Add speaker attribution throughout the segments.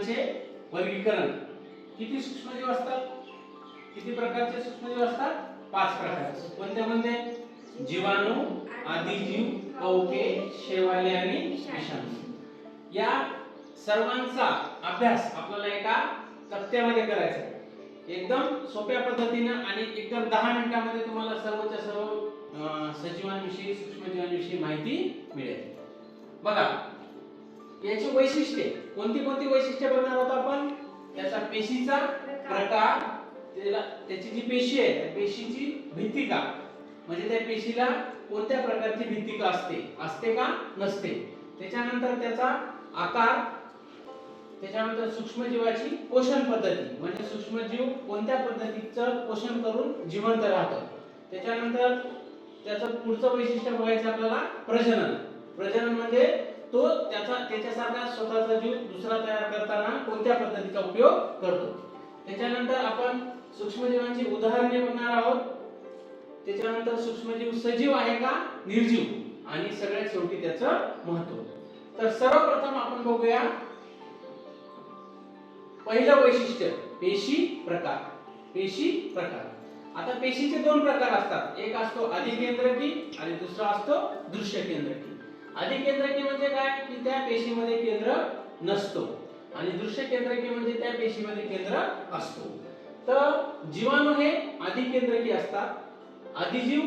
Speaker 1: सूक्ष्मजीवांचे वर्गीकरण. किती सूक्ष्मजीव असतात? किती प्रकारचे सूक्ष्मजीव असतात? पाच प्रकारचे. कोणते कोणते? जीवाणू आदिजीव कवके शेवाले आणि विषाणू. या सर्वांचा अभ्यास आपल्याला एका तक्त्यामध्ये करायचा आहे. एकदम सोप्या पद्धतीनं आणि एकदम दहा मिनिटांमध्ये तुम्हाला सर्वच्या सर्व सजीवांविषयी सूक्ष्मजीवांविषयी माहिती मिळेल. बघा याची वैशिष्ट्ये. कोणती कोणती वैशिष्ट्ये बघणार आहोत आपण? त्याचा पेशीचा प्रकार त्याला त्याची जी पेशी आहे त्या पेशीची भित्तिका. म्हणजे त्या पेशीला कोणत्या प्रकारची भित्तिका असते? असते का? नसते. त्याच्यानंतर त्याचा आकार त्याच्यानंतर सूक्ष्मजीवाची पोषण पद्धती. म्हणजे सूक्ष्मजीव कोणत्या पद्धतीचं पोषण करून जिवंत राहतं? त्याच्यानंतर त्याचं पुढचं वैशिष्ट्य बघायचं आपल्याला प्रजनन. प्रजनन म्हणजे तो त्याचा त्याच्यासारखा स्वतःचा जीव दुसरा तयार करताना कोणत्या पद्धतीचा उपयोग करतो? त्याच्यानंतर आपण सूक्ष्मजीवांची उदाहरणे बघणार आहोत. त्याच्यानंतर सूक्ष्मजीव सजीव आहे का? निर्जीव. आणि सगळ्यात शेवटी त्याचं महत्त्व तर सर्वप्रथम आपण बघूया. पहिलं वैशिष्ट्य पेशी प्रकार. पेशी प्रकार. आता पेशीचे दोन प्रकार असतात. एक असतो अधिकेंद्रकी आणि दुसरा असतो दृश्य केंद्रकी अधिकेंद्रकी म्हणजे काय? की त्या पेशीमध्ये केंद्र नसतो. आणि दृश्य केंद्रकी म्हणजे त्या पेशीमध्ये केंद्र असतो. तर जीवाणू हे अधिकेंद्रकी असतात. अधिजीव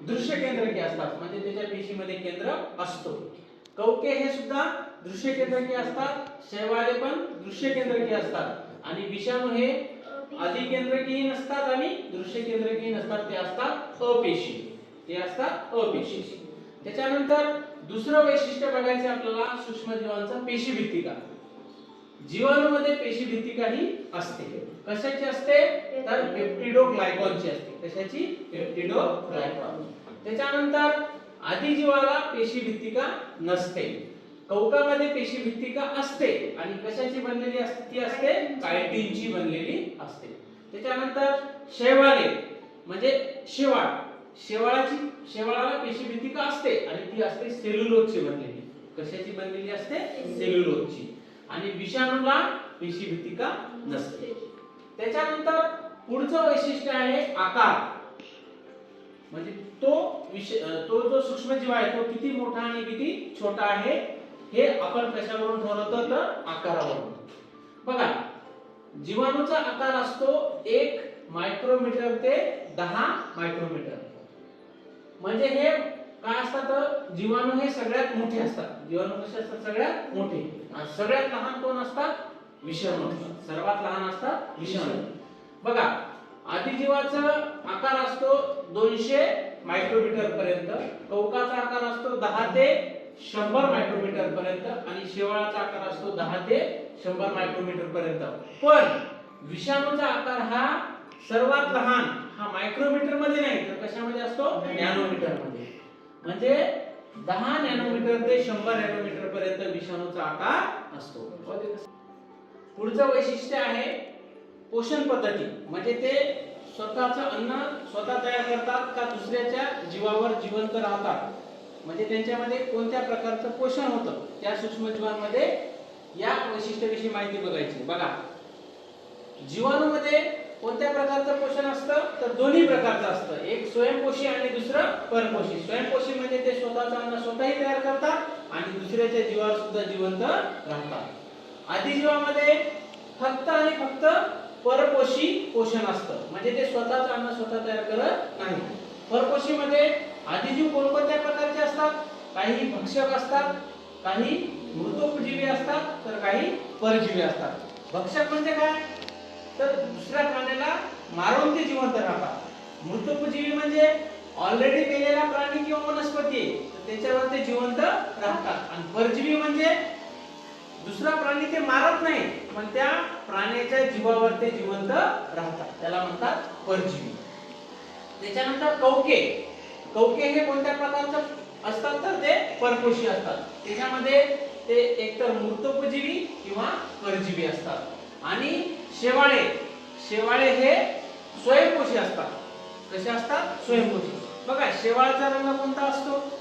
Speaker 1: दृश्य केंद्रकी असतात. म्हणजे त्याच्या पेशीमध्ये केंद्र असतो. कवके हे सुद्धा दृश्य केंद्रकी असतात. शैवाले पण दृश्य केंद्रकी असतात. आणि विषाणू हे अधिकेंद्रकीही नसतात आणि दृश्य केंद्रकीही नसतात. ते असतात अपेशी ते असतात अपेशी त्याच्यानंतर दुसरं वैशिष्ट्य बघायचं आपल्याला सूक्ष्मजीवांचं पेशी भित्तिका जीवाणूमध्ये पेशी भित्तिका ही असते. कशाची असते? तर पेप्टिडोग्लायकॉनची असते. कशाची? पेप्टिडोग्लायकॉन त्याच्यानंतर आदिजीवाला पेशी भित्तिका नसते. कवकामध्ये पेशी भित्तिका असते आणि कशाची बनलेली असते ती असते? कायटिनची बनलेली असते. त्याच्यानंतर शैवाले म्हणजे शेवाळ. शेवाळाची शेवाळाला पेशी भित्तिका असते? आणि ती असते सेल्युलोजची बनलेली. कशाची बनलेली असते? सेल्युलोजची. आणि विषाणूला पेशी भीतिका नसते. त्याच्यानंतर पुढचं वैशिष्ट्य आहे आकार. म्हणजे तो विषय तो जो सूक्ष्मजीव आहे तो किती मोठा आणि किती छोटा आहे हे आपण कशावरून ठरवतो? तर आकारावरून. बघा जीवाणूचा आकार असतो एक मायक्रोमीटर ते दहा मायक्रोमीटर. म्हणजे हे काय असतात? जीवाणू हे सगळ्यात मोठे असतात. जीवाणू कसे असतात? सगळ्यात मोठे. आणि सगळ्यात लहान कोण असतात? विषाणू सर्वात लहान असतात विषाणू. बघा आदिजीवाचा आकार असतो दोनशे मायक्रोमीटर पर्यंत कवकाचा आकार असतो दहा ते शंभर मायक्रोमीटर पर्यंत आणि शेवाळाचा आकार असतो दहा ते शंभर मायक्रोमीटर पर्यंत. पण विषाणूचा आकार हा सर्वात लहान हा मायक्रोमीटरमध्ये नाही तर कशामध्ये असतो? नॅनोमीटरमध्ये म्हणजे दहा नॅनोमीटर ते शंभर नॅनोमीटर पर्यंत विषाणूचा आकार असतो. पुढचं वैशिष्ट्य आहे पोषण पद्धती. म्हणजे ते स्वतःचं अन्न स्वतः तयार करतात का दुसऱ्याच्या जीवावर जिवंत राहतात? म्हणजे त्यांच्यामध्ये कोणत्या प्रकारचं पोषण होतं? त्या सूक्ष्मजीवांमध्ये या वैशिष्ट्याविषयी माहिती बघायची. बघा. जीवाणूमध्ये कोणत्या प्रकारचं पोषण असतं? तर दोन्ही प्रकारचं असतं. एक स्वयंपोषी आणि दुसरं परपोषी. स्वयंपोषी म्हणजे ते स्वतःचं अन्न स्वतःही तयार करतात आणि दुसऱ्याच्या जीवावर सुद्धा जिवंत राहतात. आदिजीवामध्ये फक्त आणि फक्त परपोषी पोषण असतं. म्हणजे ते स्वतःचं अन्न स्वतः तयार करत नाही. परपोषीमध्ये म्हणजे आदिजीव कोणकोणत्या प्रकारचे असतात? काही भक्षक असतात काही मृतोपजीवी असतात तर काही परजीवी असतात. भक्षक म्हणजे काय? तर दुसऱ्या प्राण्याला मारून ते जिवंत राहतात मृतोपजीवी म्हणजे ऑलरेडी मेलेला प्राणी किंवा वनस्पती तर त्याच्यावर ते जिवंत राहतात. आणि परजीवी म्हणजे दुसरा प्राणी ते मारत नाही पण त्या प्राण्याच्या जीवावर ते जिवंत राहतात. त्याला म्हणतात परजीवी. त्याच्यानंतर कवके कवके हे कोणत्या प्रकारचं असतात तर ते परपोषी असतात. त्याच्यामध्ये ते एकतर मृतोपजीवी किंवा परजीवी असतात. आणि शेवाळे. शेवाळे हे स्वयंपोषी असतात. कसे असतात? स्वयंपोषी. बघा शेवाळाचा रंग कोणता असतो?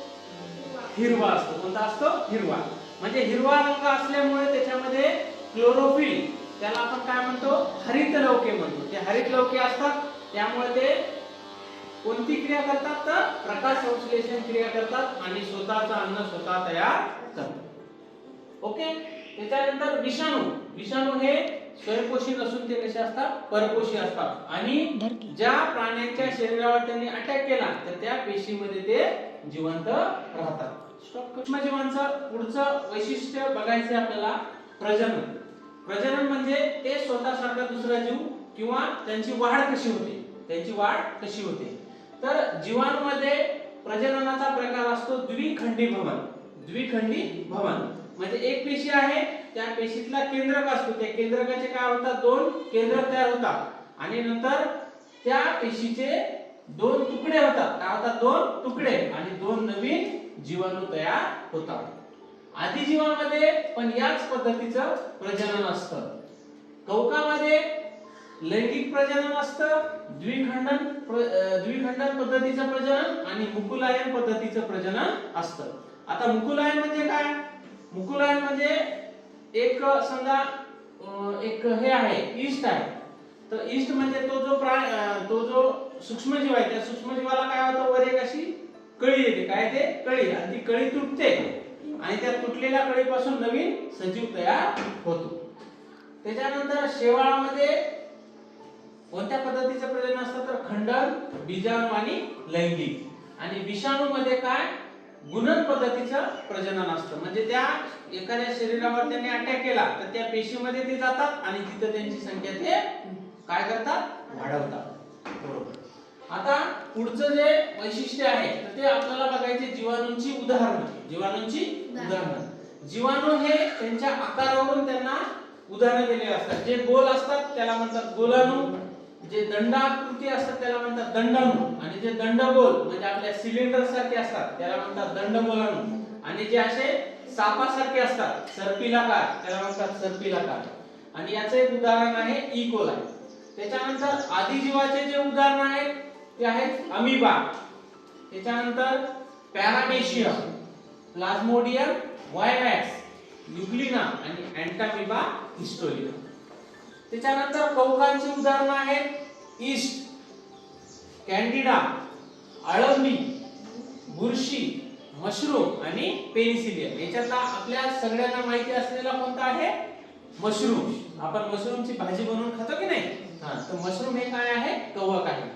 Speaker 1: हिरवा असतो. कोणता असतो? हिरवा. म्हणजे हिरवा रंग असल्यामुळे त्याच्यामध्ये क्लोरोफिल त्याला आपण काय म्हणतो? हरित लवके म्हणतो. ते हरित लवके असतात. त्यामुळे ते कोणती क्रिया करतात? तर प्रकाश संश्लेषण क्रिया करतात आणि स्वतःचं अन्न स्वतः तयार करतात. ओके? त्याच्यानंतर विषाणू. विषाणू हे स्वयंपोषी नसून ते कसे असतात? परपोषी असतात. आणि ज्या प्राण्यांच्या शरीरावर त्यांनी अटॅक केला तर त्या पेशीमध्ये ते जिवंत राहतात. सूक्ष्मजीवांचं पुढचं वैशिष्ट्य बघायचं आपल्याला प्रजनन. प्रजनन म्हणजे ते स्वतःसारखा दुसरा जीव किंवा त्यांची वाढ कशी होते? त्यांची वाढ कशी होते? तर जीवाणूमध्ये प्रजननाचा प्रकार असतो द्विखंडी भवन. द्विखंडी भवन. म्हणजे एक पेशी आहे त्या पेशीतला केंद्रक असतो त्या केंद्रकाचे काय होतात? दोन केंद्रक तयार होतात. आणि नंतर त्या पेशीचे दोन तुकडे होतात. काय होतात? दोन तुकडे. आणि दोन नवीन जीवाणू तयार होतात. आदिजीवामध्ये पण याच पद्धतीचं प्रजनन असतं. कवकामध्ये लैंगिक प्रजनन असतं. द्विखंडन प्र- द्विखंडन पद्धतीचं प्रजनन आणि मुकुलायन पद्धतीचं प्रजनन असतं. आता मुकुलायन म्हणजे काय? मुकुलायन म्हणजे एक समजा एक हे आहे ईस्ट आहे. तर ईस्ट म्हणजे तो जो प्राण तो जो सूक्ष्मजीव आहे त्या सूक्ष्मजीवाला काय होतं? वर एक अशी कळी येते. काय ते? कळी. आणि ती कळी तुटते. आणि त्या तुटलेल्या कळीपासून नवीन सजीव तयार होतो. त्याच्यानंतर शेवाळामध्ये कोणत्या पद्धतीचं प्रजनन असतं? तर खंडन बीजाणू आणि लैंगिक. आणि विषाणू मध्ये काय? गुणन पद्धतीचं प्रजनन असतं. म्हणजे त्या एखाद्या शरीरावर त्यांनी अटॅक केला तर त्या पेशीमध्ये ते जातात आणि तिथं त्यांची संख्या ते काय करतात? वाढवतात. बरोबर. आता पुढचं जे वैशिष्ट्य आहे तर ते आपल्याला बघायचे जीवाणूंची उदाहरणं. जीवाणूंची उदाहरणं. जीवाणू हे त्यांच्या आकारावरून त्यांना उदाहरणं दिलेली असतात. जे गोल असतात त्याला म्हणतात गोलाणू. जे दंडाकृती असतात त्याला म्हणतात दंडाणू आणि जे दंडगोल म्हणजे आपल्या सिलेंडर सारखे असतात त्याला म्हणतात दंडगोलाणू आणि जे असे सापासारखे असतात सर्पिलाकार त्याला म्हणतात सर्पिलाकार. आणि याचं एक उदाहरण आहे e. इकोला त्याच्यानंतर आदिजीवाचे जे उदाहरण आहेत ते आहेत अमिबा. त्याच्यानंतर पॅरामेशियम प्लाझ्मोडियम वायमॅक्स न्यूक्लिना आणि अँटामिबा हिस्टोलिना त्याच्यानंतर कौकांची उदाहरणं आहेत ईस्ट कॅन्डिडा अळंबी बुरशी मशरूम आणि पेनिसिलियम याच्यातला आपल्या सगळ्यांना माहिती असलेला कोणता आहे? मशरूम. आपण मशरूमची भाजी बनवून खातो की नाही? हा. तर मशरूम हे काय आहे? कवक आहे.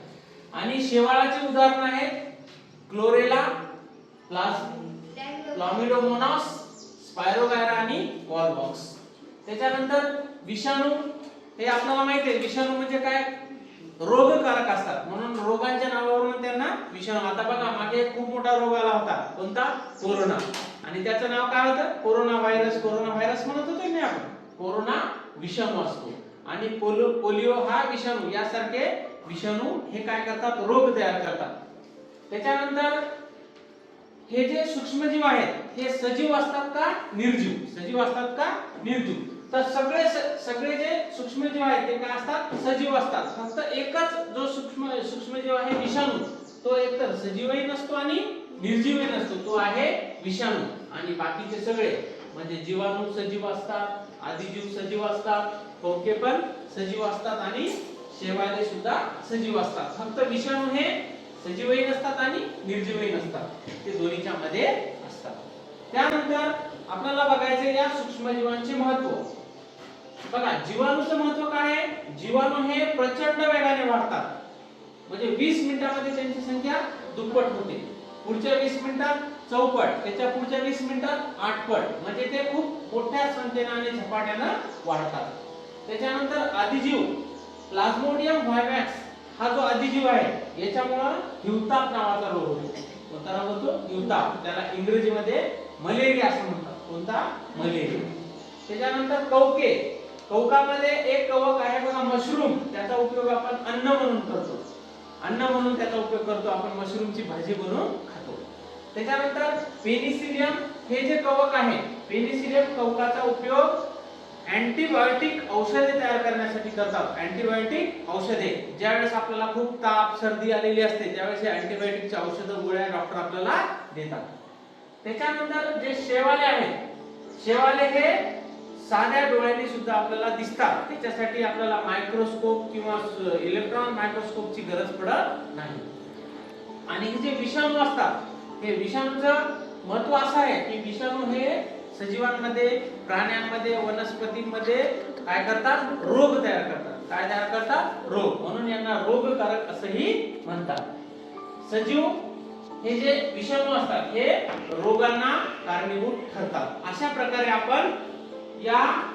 Speaker 1: आणि शेवाळाची उदाहरण आहेत क्लोरेला प्लास प्लामिडोमोनास स्पायरोगायरा आणि वॉलबॉक्स त्याच्यानंतर विषाणू हे आपल्याला माहिती आहे. विषाणू म्हणजे काय? रोगकारक असतात. म्हणून रोगांच्या नावावरून त्यांना विषाणू. आता बघा मागे खूप मोठा रोग आला होता. कोणता? कोरोना. आणि त्याचं नाव काय होतं? Corona virus. कोरोना व्हायरस म्हणत होतो मी आपण. कोरोना विषाणू असतो. आणि पोलिओ पोलिओ हा विषाणू. यासारखे विषाणू हे काय करतात? रोग तयार करतात. त्याच्यानंतर हे जे सूक्ष्मजीव आहेत हे सजीव असतात का? निर्जीव. सजीव असतात का? निर्जीव. तर सगळे सगळे जे सूक्ष्मजीव आहेत ते काय असतात? सजीव असतात. फक्त एकच जो सूक्ष्म सूक्ष्मजीव आहे विषाणू तो एकतर सजीवही नसतो आणि निर्जीवही नसतो. तो आहे विषाणू आणि बाकीचे सगळे. म्हणजे जीवाणू सजीव असतात आदिजीव सजीव असतात खोके पण सजीव असतात आणि शेवाळे सुद्धा सजीव असतात. फक्त विषाणू हे सजीवही नसतात आणि निर्जीवही नसतात. ते दोन्हीच्या मध्ये असतात. त्यानंतर आपल्याला बघायचं या सूक्ष्मजीवांचे महत्त्व. बघा जीवाणूचं महत्त्व काय आहे? जीवाणू हे प्रचंड वेगाने वाढतात. म्हणजे वीस मिनिटांमध्ये त्यांची संख्या दुप्पट होते. पुढच्या वीस मिनिटात चौपट त्याच्या पुढच्या वीस मिनिटात आठपट. म्हणजे ते खूप मोठ्या संख्येने आणि झपाट्यानं वाढतात. त्याच्यानंतर आदिजीव प्लाझ्मोडियम व्हायवॅक्स हा जो आदिजीव आहे याच्यामुळं हिवताप नावाचा रोग होतो. कोणता रोग होतो? हिवताप. त्याला इंग्रजीमध्ये मलेरिया असं म्हणतात. कोणता? मलेरिया. त्याच्यानंतर कवके. कवकामध्ये एक कवक आहे बघा मशरूम. त्याचा उपयोग आपण अन्न म्हणून करतो. अन्न म्हणून त्याचा उपयोग करतो. आपण मशरूमची भाजी बनवून खातो. त्याच्यानंतर पेनिसिलियम हे जे कवक आहे पेनिसिलियम कवकाचा उपयोग अँटीबायोटिक औषधे तयार करण्यासाठी करतात. अँटीबायोटिक औषधे. ज्यावेळेस आपल्याला खूप ताप सर्दी आलेली असते त्यावेळेस हे अँटीबायोटिकच्या औषधं गोळ्या डॉक्टर आपल्याला देतात. त्याच्यानंतर जे शेवाले आहेत शेवाले हे साध्या डोळ्यांनी सुद्धा आपल्याला दिसतात. त्याच्यासाठी आपल्याला मायक्रोस्कोप किंवा इलेक्ट्रॉन मायक्रोस्कोपची गरज पडत नाही. आणि हे जे विषाणू असतात हे विषाणूचं महत्त्व असं आहे की विषाणू हे सजीवांमध्ये प्राण्यांमध्ये वनस्पतींमध्ये काय करतात? रोग तयार करतात. काय तयार करतात? रोग. म्हणून यांना रोगकारक असंही म्हणतात. सजीव हे जे विषाणू असतात हे रोगांना कारणीभूत ठरतात. अशा प्रकारे आपण या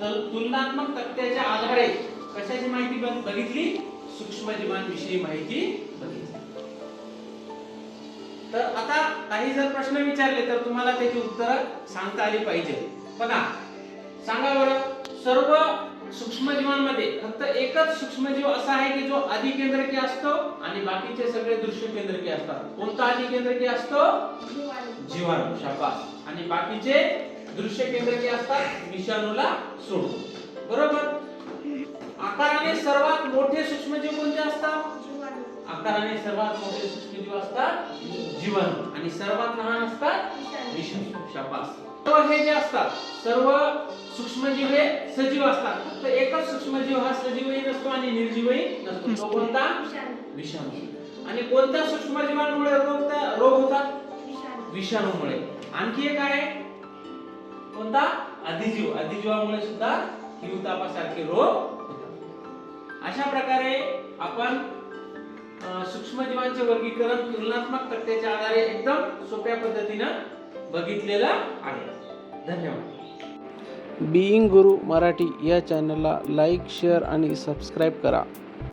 Speaker 1: तुलनात्मक तक्त्याच्या आधारे कशाची माहिती बघ- बघितली? सूक्ष्मजीवांविषयी माहिती बघितली. तर आता काही जर प्रश्न विचारले तर तुम्हाला त्याची उत्तर सांगता आली पाहिजे. बघा सांगा बरं सर्व सूक्ष्मजीवांमध्ये. फक्त एकच सूक्ष्मजीव असा आहे की जो अधिकेंद्रकी असतो आणि बाकीचे सगळे दृश्य केंद्रकी असतात. कोणता अधिकेंद्रकी असतो? जीवाणू शाबास आणि बाकीचे दृश्य केंद्रकी असतात विषाणूला सोडून. बरोबर? आकाराने सर्वात मोठे सूक्ष्मजीव कोणते असतात? आकाराने सर्वात मोठे सूक्ष्मजीव असतात जीवाणू. आणि सर्वात लहान असतात विषाणू शापास. हे जे असतात सर्व सूक्ष्मजीव हे सजीव असतात. फक्त एकच सूक्ष्मजीव हा सजीवही नसतो आणि निर्जीवही नसतो. तो कोणता? विषाणू. आणि कोणत्या सूक्ष्मजीवांमुळे रोग रोग होतात विषाणूमुळे. आणखी एक आहे? कोणता? अधिजीव. अधिजीवामुळे सुद्धा हिवतापासारखे रोग होतात. अशा प्रकारे आपण सूक्ष्मजीवांचे वर्गीकरण तुलनात्मक तक्त्याच्या आधारे एकदम सोप्या पद्धतीनं बघितलेलं आहे. धन्यवाद.
Speaker 2: बीइंग गुरु मराठी या चॅनलला लाईक शेअर आणि सबस्क्राईब करा.